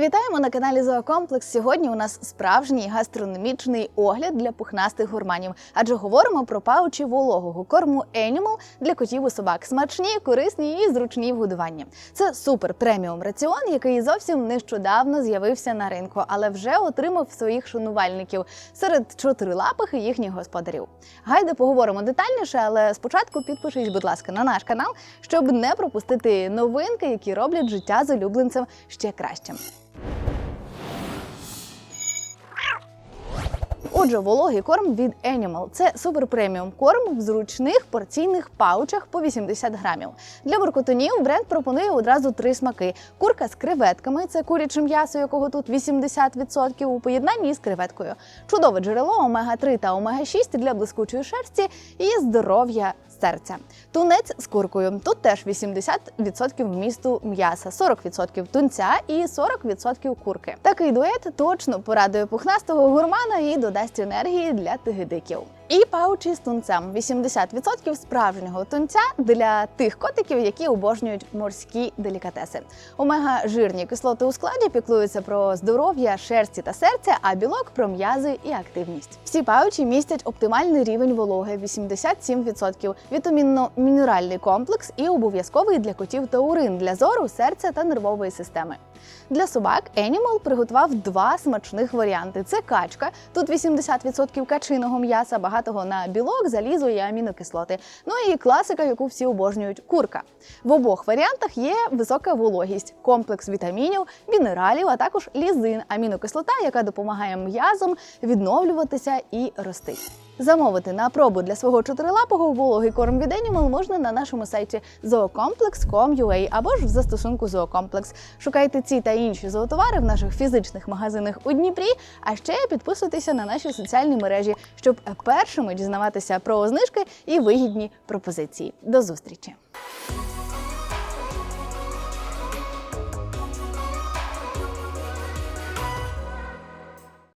Вітаємо на каналі Зоокомплекс. Сьогодні у нас справжній гастрономічний огляд для пухнастих гурманів, адже говоримо про паучі вологого корму Animal для котів і собак. Смачні, корисні і зручні в годуванні. Це супер преміум раціон, який зовсім нещодавно з'явився на ринку, але вже отримав своїх шанувальників серед чотирилапих і їхніх господарів. Гайде поговоримо детальніше, але спочатку підпишись, будь ласка, на наш канал, щоб не пропустити новинки, які роблять життя з улюбленцем ще кращим. Отже, вологий корм від Animal – це супер преміум корм в зручних порційних паучах по 80 грамів. Для воркотунів бренд пропонує одразу три смаки: курка з креветками це куряче м'ясо, якого тут 80% у поєднанні з креветкою. Чудове джерело омега 3 та омега 6 для блискучої шерсті і здоров'я серця. Тунець з куркою. Тут теж 80% вмісту м'яса, 40% тунця і 40% курки. Такий дует точно порадує пухнастого гурмана і додасть енергії для тигидиків. І паучі з тунцем 80% справжнього тунця для тих котиків, які обожнюють морські делікатеси. Омега жирні кислоти у складі піклуються про здоров'я шерсті та серця, а білок про м'язи і активність. Всі паучі містять оптимальний рівень вологи 87%, вітамінно-мінеральний комплекс і обов'язковий для котів таурин для зору, серця та нервової системи. Для собак Animal приготував два смачних варіанти: це качка, тут 80% качиного м'яса, багатого на білок, залізо і амінокислоти. Ну і класика, яку всі обожнюють курка. В обох варіантах є висока вологість, комплекс вітамінів, мінералів, а також лізин, амінокислота, яка допомагає м'язам відновлюватися і рости. Замовити на пробу для свого чотирилапого вологий корм від Animal можна на нашому сайті zoocomplex.com.ua або ж в застосунку Zoocomplex. Шукайте ці та інші зоотовари в наших фізичних магазинах у Дніпрі. А ще підписуйтеся на наші соціальні мережі, щоб першими дізнаватися про знижки і вигідні пропозиції. До зустрічі!